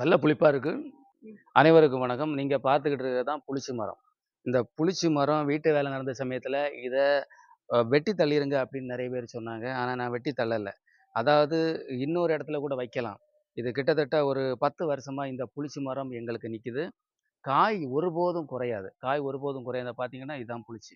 நல்ல புளிப்பாக இருக்குது அனைவருக்கும் வணக்கம். நீங்கள் பார்த்துக்கிட்டு இருக்கிறது தான் புளிச்சி மரம். இந்த புளிச்சி மரம் வீட்டு வேலை நடந்த சமயத்தில் இதை வெட்டி தள்ளிருங்க அப்படின்னு நிறைய பேர் சொன்னாங்க. ஆனால் நான் வெட்டி தள்ளலை. அதாவது இன்னொரு இடத்துல கூட வைக்கலாம். இது கிட்டத்தட்ட ஒரு பத்து வருஷமாக இந்த புளிச்சி மரம் எங்களுக்கு நிற்கிது காய் ஒருபோதும் குறையாது. காய் ஒருபோதும் குறையாத பார்த்தீங்கன்னா இதுதான் புளிச்சி.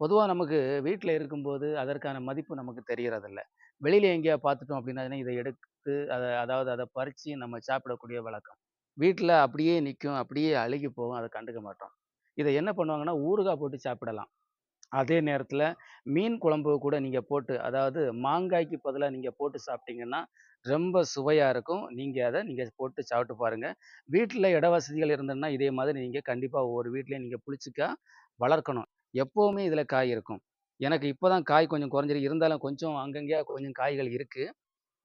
பொதுவாக நமக்கு வீட்டில் இருக்கும்போது அதற்கான மதிப்பு நமக்கு தெரிகிறதில்ல வெளியில் எங்கேயா பார்த்துட்டோம் அப்படின்னா இதை எடுத்து அதை அதாவது அதை பறித்து நம்ம சாப்பிடக்கூடிய வழக்கம். வீட்டில் அப்படியே நிற்கும் அப்படியே அழுகி போகும் அதை கண்டுக்க மாட்டோம். இதை என்ன பண்ணுவாங்கன்னா ஊறுகாய் போட்டு சாப்பிடலாம். அதே நேரத்தில் மீன் குழம்பு கூட நீங்கள் போட்டு அதாவது மாங்காய்க்கு பதிலாக நீங்கள் போட்டு சாப்பிட்டீங்கன்னா ரொம்ப சுவையாக இருக்கும். நீங்கள் அதை நீங்கள் போட்டு சாப்பிட்டு பாருங்கள் வீட்டில் இட வசதிகள் இருந்ததுன்னா இதே மாதிரி நீங்கள் கண்டிப்பாக ஒவ்வொரு வீட்லேயும் நீங்கள் புளிச்சிக்காய் வளர்க்கணும். எப்போவுமே இதில் காய் இருக்கும். எனக்கு இப்போ தான் காய் கொஞ்சம் குறைஞ்சிருக்கு இருந்தாலும் கொஞ்சம் அங்கங்கேயா கொஞ்சம் காய்கள் இருக்குது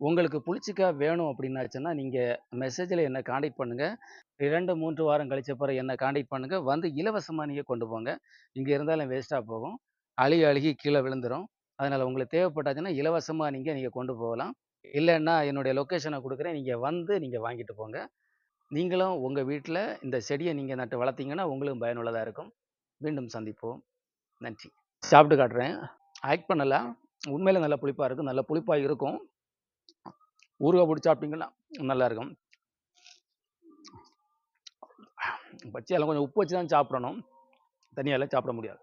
உங்களுக்கு புளிச்சிக்காய் வேணும் அப்படின்னாச்சுன்னா நீங்கள் மெசேஜில் என்னை காண்டாக்ட் பண்ணுங்கள் இரண்டு மூன்று வாரம் கழிச்ச பிறகு என்னை காண்டாக்ட் பண்ணுங்கள் வந்து இலவசமாக நீங்கள் கொண்டு போங்க. இங்கே இருந்தாலும் வேஸ்ட்டாக போகும். அழுகி அழுகி கீழே விழுந்துடும் அதனால் உங்களுக்கு தேவைப்பட்டாச்சுன்னா இலவசமாக நீங்கள் நீங்கள் கொண்டு போகலாம். இல்லைன்னா என்னுடைய லொக்கேஷனை கொடுக்குறேன். நீங்கள் வந்து நீங்கள் வாங்கிட்டு போங்க. நீங்களும் உங்கள் வீட்டில் இந்த செடியை நீங்கள் நட்டு வளர்த்தீங்கன்னா உங்களுக்கும் பயனுள்ளதாக இருக்கும். மீண்டும் சந்திப்போம். நன்றி. சாப்பிட்டு காட்டுறேன். ஆக்ட் பண்ணலை. உண்மையில் நல்ல புளிப்பாக இருக்கும் நல்ல புளிப்பாக இருக்கும். ஊறுகாய் போட்டு சாப்பிட்டீங்கன்னா நல்லாயிருக்கும் பச்சையெல்லாம் கொஞ்சம் உப்பு வச்சு தான் சாப்பிடணும். தனியாலாம் சாப்பிட முடியாது.